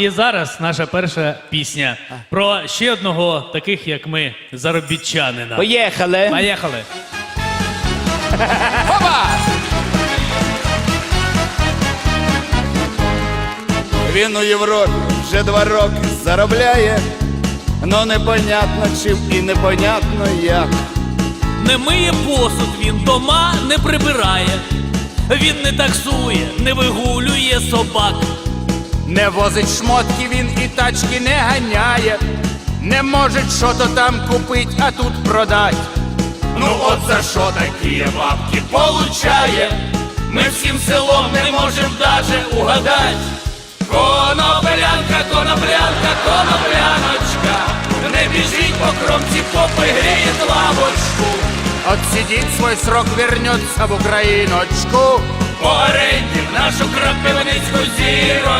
І зараз наша перша пісня про ще одного таких, як ми, заробітчанина. Поїхали. Поїхали. Опа! Він у Європі вже два роки заробляє, но непонятно чим і непонятно як. Не миє посуд, він дома не прибирає. Він не таксує, не вигулює собак. Не возить шмотки він і тачки не ганяє. Не може що то там купить, а тут продать. Ну от за що такі бабки получає? Ми всім селом не можем даже угадать. Коноплянка, коноплянка, конопляночка, не біжіть по кромці, попи гріє лавочку. Отсидіть свой срок, вернется в Україночку. Оренді в нашу крапивницьку зірочку.